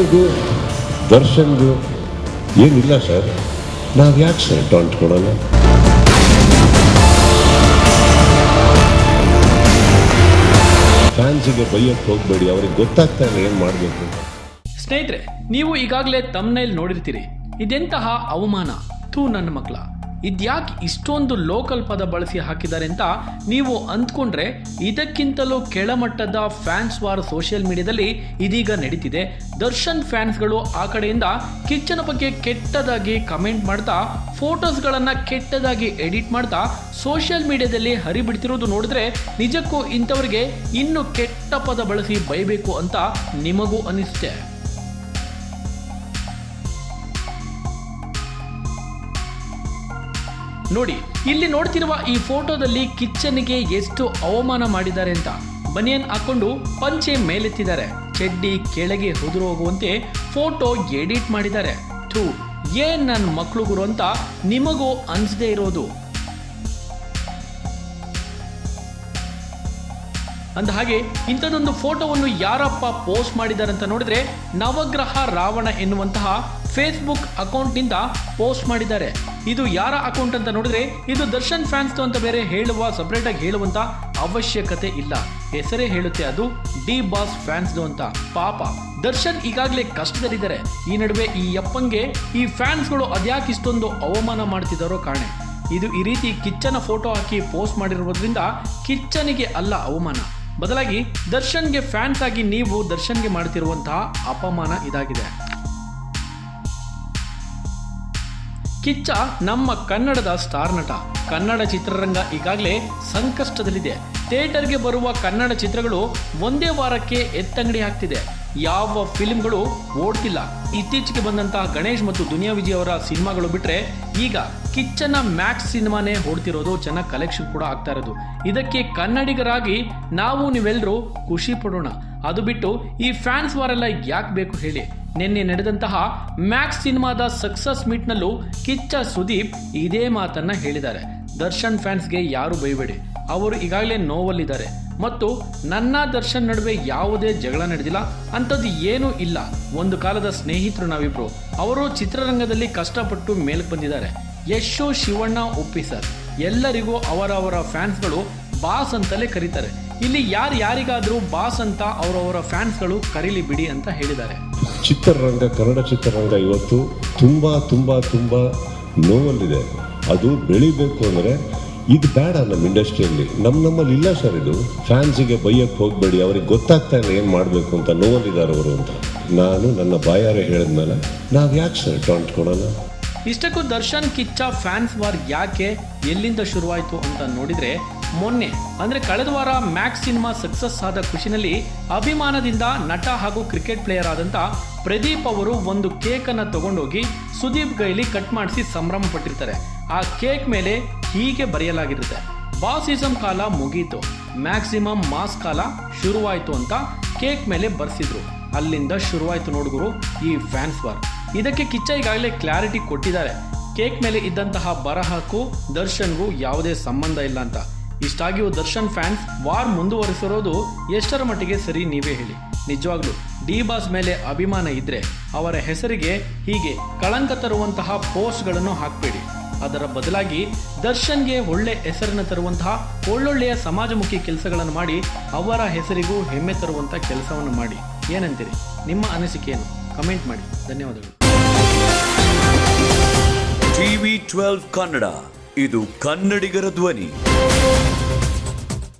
ನನಗೂ ದರ್ಶನ್ಗೂ? ಏನಿಲ್ಲ ಸರ್. ನಾವು ಯಾಕೆ ಸರ್ ಕೊಡೋಣ ಫ್ಯಾನ್ಸಿಗೆ ಬೈಯಕ್ಕೆ ಹೋಗಬೇಡಿ, ಅವ್ರಿಗೆ ಗೊತ್ತಾಗ್ತಾ ಇಲ್ಲ ಏನು ಮಾಡಬೇಕು ಸ್ನೇಹಿತರೆ, ನೀವು ಈಗಾಗಲೇ ತಮ್ಮನೇಲಿ ನೋಡಿರ್ತೀರಿ. ಇದೆಂತಹ ಅವಮಾನ? ತೂ ನನ್ನ ಮಕ್ಕಳ ಇದ್ಯಾಕೆ ಇಷ್ಟೊಂದು ಲೋಕಲ್ ಪದ ಬಳಸಿ ಹಾಕಿದ್ದಾರೆ ಅಂತ ನೀವು ಅಂದ್ಕೊಂಡ್ರೆ ಇದಕ್ಕಿಂತಲೂ ಕೆಳಮಟ್ಟದ ಫ್ಯಾನ್ಸ್ ವಾರ್ ಸೋಷಿಯಲ್ ಮೀಡಿಯಾದಲ್ಲಿ ಇದೀಗ ನಡೀತಿದೆ. ದರ್ಶನ್ ಫ್ಯಾನ್ಸ್ಗಳು ಆ ಕಡೆಯಿಂದ ಕಿಚ್ಚನ ಬಗ್ಗೆ ಕೆಟ್ಟದಾಗಿ ಕಮೆಂಟ್ ಮಾಡ್ತಾ, ಫೋಟೋಸ್ಗಳನ್ನು ಕೆಟ್ಟದಾಗಿ ಎಡಿಟ್ ಮಾಡ್ತಾ ಸೋಷಿಯಲ್ ಮೀಡಿಯಾದಲ್ಲಿ ಹರಿಬಿಡ್ತಿರೋದು ನೋಡಿದ್ರೆ ನಿಜಕ್ಕೂ ಇಂಥವ್ರಿಗೆ ಇನ್ನೂ ಕೆಟ್ಟ ಪದ ಬಳಸಿ ಬೈಬೇಕು ಅಂತ ನಿಮಗೂ ಅನಿಸುತ್ತೆ. ನೋಡಿ, ಇಲ್ಲಿ ನೋಡ್ತಿರುವ ಈ ಫೋಟೋದಲ್ಲಿ ಕಿಚ್ಚನ್ಗೆ ಎಷ್ಟು ಅವಮಾನ ಮಾಡಿದ್ದಾರೆ ಅಂತ. ಬನಿಯನ್ ಹಾಕೊಂಡು ಪಂಚೆ ಮೇಲೆತ್ತಿದ್ದಾರೆ. ಚಡ್ಡಿ ಕೆಳಗೆ ಹೊದರು ಹೋಗುವಂತೆ ಫೋಟೋ ಎಡಿಟ್ ಮಾಡಿದ್ದಾರೆ. ಥೂ, ಏನ್ ನನ್ನ ಮಕ್ಕಳು ಗುರು ಅಂತ ನಿಮಗೂ ಅನ್ಸದೇ ಇರೋದು. ಅಂದ ಹಾಗೆ ಇಂಥದೊಂದು ಫೋಟೋವನ್ನು ಯಾರಪ್ಪ ಪೋಸ್ಟ್ ಮಾಡಿದ್ದಾರೆ ಅಂತ ನೋಡಿದ್ರೆ ನವಗ್ರಹ ರಾವಣ ಎನ್ನುವಂತಹ ಫೇಸ್ಬುಕ್ ಅಕೌಂಟ್ನಿಂದ ಪೋಸ್ಟ್ ಮಾಡಿದ್ದಾರೆ. ಇದು ಯಾರ ಅಕೌಂಟ್ ಅಂತ ನೋಡಿದ್ರೆ, ಇದು ದರ್ಶನ್ ಫ್ಯಾನ್ಸ್ ಅಂತ ಬೇರೆ ಹೇಳುವ ಸಪರೇಟ್ ಆಗಿ ಹೇಳುವಂತ ಅವಶ್ಯಕತೆ ಇಲ್ಲ. ಹೆಸರೇ ಹೇಳುತ್ತೆ ಅದು ಡಿ ಬಾಸ್ ಫ್ಯಾನ್ಸ್ ಅಂತ. ಪಾಪ, ದರ್ಶನ್ ಈಗಾಗಲೇ ಕಷ್ಟದಲ್ಲಿದ್ದಾರೆ. ಈ ನಡುವೆ ಈ ಅಪ್ಪಂಗೆ ಈ ಫ್ಯಾನ್ಸ್ಗಳು ಅದ್ಯಾಕೆ ಇಷ್ಟೊಂದು ಅವಮಾನ ಮಾಡ್ತಿದ್ದಾರೋ ಕಾಣೆ. ಇದು ಈ ರೀತಿ ಕಿಚ್ಚನ ಫೋಟೋ ಹಾಕಿ ಪೋಸ್ಟ್ ಮಾಡಿರುವುದರಿಂದ ಕಿಚ್ಚನಿಗೆ ಅಲ್ಲ ಅವಮಾನ. ಬದಲಾಗಿ ದರ್ಶನ್ಗೆ ಫ್ಯಾನ್ಸ್ ಆಗಿ ನೀವು ದರ್ಶನ್ಗೆ ಮಾಡ್ತಿರುವಂತಹ ಅಪಮಾನ ಇದಾಗಿದೆ. ಕಿಚ್ಚ ನಮ್ಮ ಕನ್ನಡದ ಸ್ಟಾರ್ ನಟ. ಕನ್ನಡ ಚಿತ್ರರಂಗ ಈಗಾಗಲೇ ಸಂಕಷ್ಟದಲ್ಲಿದೆ. ಥಿಯೇಟರ್ಗೆ ಬರುವ ಕನ್ನಡ ಚಿತ್ರಗಳು ಒಂದೇ ವಾರಕ್ಕೆ ಎತ್ತಂಗಡಿ ಹಾಕ್ತಿದೆ. ಯಾವ ಫಿಲ್ಮ್ಗಳು ಓಡ್ತಿಲ್ಲ. ಇತ್ತೀಚೆಗೆ ಬಂದಂತಹ ಗಣೇಶ್ ಮತ್ತು ದುನಿಯಾ ವಿಜಯ್ ಅವರ ಸಿನಿಮಾಗಳು ಬಿಟ್ರೆ ಈಗ ಕಿಚ್ಚನ ಮ್ಯಾಕ್ಸ್ ಸಿನಿಮಾನೇ ಓಡ್ತಿರೋದು ಚೆನ್ನಾಗಿ ಕಲೆಕ್ಷನ್ ಕೂಡ ಆಗ್ತಾ ಇರೋದು. ಇದಕ್ಕೆ ಕನ್ನಡಿಗರಾಗಿ ನಾವು ನೀವೆಲ್ಲರೂ ಖುಷಿ ಪಡೋಣ. ಅದು ಬಿಟ್ಟು ಈ ಫ್ಯಾನ್ಸ್ ವಾರೆಲ್ಲ ಯಾಕೆ ಬೇಕು ಹೇಳಿ. ನಿನ್ನೆ ನಡೆದಂತಹ ಮ್ಯಾಕ್ಸ್ ಸಿನಿಮಾದ ಸಕ್ಸಸ್ ಮೀಟ್ನಲ್ಲೂ ಕಿಚ್ಚ ಸುದೀಪ್ ಇದೇ ಮಾತನ್ನ ಹೇಳಿದ್ದಾರೆ. ದರ್ಶನ್ ಫ್ಯಾನ್ಸ್ಗೆ ಯಾರು ಬೈಬೇಡಿ. ಅವರು ಈಗಾಗಲೇ ನೋವಲ್ಲಿದ್ದಾರೆ. ಮತ್ತು ನನ್ನ ದರ್ಶನ್ ನಡುವೆ ಯಾವುದೇ ಜಗಳ ನಡೆದಿಲ್ಲ, ಅಂಥದ್ದು ಏನೂ ಇಲ್ಲ. ಒಂದು ಕಾಲದ ಸ್ನೇಹಿತರು ನಾವಿಬ್ರು. ಅವರು ಚಿತ್ರರಂಗದಲ್ಲಿ ಕಷ್ಟಪಟ್ಟು ಮೇಲಕ್ಕೆ ಬಂದಿದ್ದಾರೆ. ಯಶು ಶಿವಣ್ಣ ಒಪ್ಪಿ ಸರ್. ಎಲ್ಲರಿಗೂ ಅವರವರ ಫ್ಯಾನ್ಸ್ಗಳು ಬಾಸ್ ಅಂತಲೇ ಕರೀತಾರೆ. ಇಲ್ಲಿ ಯಾರು ಯಾರಿಗಾದರೂ ಬಾಸ್ ಅಂತ ಅವರವರ ಫ್ಯಾನ್ಸ್ಗಳು ಕರೀಲಿ ಬಿಡಿ ಅಂತ ಹೇಳಿದ್ದಾರೆ. ಚಿತ್ರರಂಗ, ಕನ್ನಡ ಚಿತ್ರರಂಗ ಇವತ್ತು ತುಂಬ ತುಂಬ ತುಂಬ ನೋವಲ್ಲಿದೆ. ಅದು ಬೆಳಿಬೇಕು ಅಂದರೆ ಇದು ಬೇಡ ನಮ್ಮ ಇಂಡಸ್ಟ್ರಿಯಲ್ಲಿ. ನಮ್ಮ ನಮ್ಮಲ್ಲಿ ಇಲ್ಲ ಸರ್ ಇದು. ಫ್ಯಾನ್ಸಿಗೆ ಬೈಯಕ್ಕೆ ಹೋಗಬೇಡಿ, ಅವ್ರಿಗೆ ಗೊತ್ತಾಗ್ತಾ ಇಲ್ಲ ಏನು ಮಾಡಬೇಕು ಅಂತ ನೋವಲ್ಲಿದ್ದಾರೆ ಅವರು ಅಂತ. ನಾನು ನನ್ನ ಬಾಯಾರೆ ಹೇಳಿದ್ಮೇಲೆ ನಾವು ಯಾಕೆ ಸರ್ ಟಾಂಟ್ ಕೊಡೋಣ? ಇಷ್ಟಕ್ಕೂ ದರ್ಶನ್ ಕಿಚ್ಚ ಫ್ಯಾನ್ಸ್ ವಾರ್ ಯಾಕೆ ಎಲ್ಲಿಂದ ಶುರುವಾಯಿತು ಅಂತ ನೋಡಿದರೆ, ಮೊನ್ನೆ, ಅಂದರೆ ಕಳೆದ ವಾರ ಮ್ಯಾಕ್ಸ್ ಸಿನಿಮಾ ಸಕ್ಸಸ್ ಆದ ಖುಷಿನಲ್ಲಿ ಅಭಿಮಾನದಿಂದ ನಟ ಹಾಗೂ ಕ್ರಿಕೆಟ್ ಪ್ಲೇಯರ್ ಆದಂಥ ಪ್ರದೀಪ್ ಅವರು ಒಂದು ಕೇಕನ್ನು ತಗೊಂಡೋಗಿ ಸುದೀಪ್ ಕೈಲಿ ಕಟ್ ಮಾಡಿಸಿ ಸಂಭ್ರಮ ಪಟ್ಟಿರ್ತಾರೆ. ಆ ಕೇಕ್ ಮೇಲೆ ಹೀಗೆ ಬರೆಯಲಾಗಿರುತ್ತೆ. ಬಾಸಿಸಮ್ ಕಾಲ ಮುಗೀತು. ಮ್ಯಾಕ್ಸಿಮಮ್ ಮಾಸ್ ಕಾಲ ಶುರುವಾಯಿತು ಅಂತ ಕೇಕ್ ಮೇಲೆ ಬರ್ಸಿದ್ರು. ಅಲ್ಲಿಂದ ಶುರುವಾಯಿತು ನೋಡುಗರು ಈ ಫ್ಯಾನ್ಸ್ ವಾರ್ ಇದಕ್ಕೆ ಕಿಚ್ಚ ಈಗಾಗಲೇ ಕ್ಲಾರಿಟಿ ಕೊಟ್ಟಿದ್ದಾರೆ. ಕೇಕ್ ಮೇಲೆ ಇದ್ದಂತಹ ಬರಹಕ್ಕೂ ದರ್ಶನ್ಗೂ ಯಾವುದೇ ಸಂಬಂಧ ಇಲ್ಲ ಅಂತ. ಇಷ್ಟಾಗಿಯೂ ದರ್ಶನ್ ಫ್ಯಾನ್ಸ್ ವಾರ್ ಮುಂದುವರಿಸಿರೋದು ಎಷ್ಟರ ಮಟ್ಟಿಗೆ ಸರಿ ನೀವೇ ಹೇಳಿ. ನಿಜವಾಗ್ಲೂ ಡಿ ಬಾಸ್ ಮೇಲೆ ಅಭಿಮಾನ ಇದ್ರೆ ಅವರ ಹೆಸರಿಗೆ ಹೀಗೆ ಕಳಂಕ ತರುವಂತಹ ಪೋಸ್ಟ್ಗಳನ್ನು ಹಾಕಬೇಡಿ. ಅದರ ಬದಲಾಗಿ ದರ್ಶನ್ಗೆ ಒಳ್ಳೆ ಹೆಸರನ್ನು ತರುವಂತಹ ಒಳ್ಳೊಳ್ಳೆಯ ಸಮಾಜಮುಖಿ ಕೆಲಸಗಳನ್ನು ಮಾಡಿ ಅವರ ಹೆಸರಿಗೂ ಹೆಮ್ಮೆ ತರುವಂಥ ಕೆಲಸವನ್ನು ಮಾಡಿ. ಏನಂತೀರಿ? ನಿಮ್ಮ ಅನಿಸಿಕೆಯನ್ನು ಕಮೆಂಟ್ ಮಾಡಿ. ಧನ್ಯವಾದಗಳು. TV twelve Kannada. ಇದು ಕನ್ನಡಿಗರ ಧ್ವನಿ.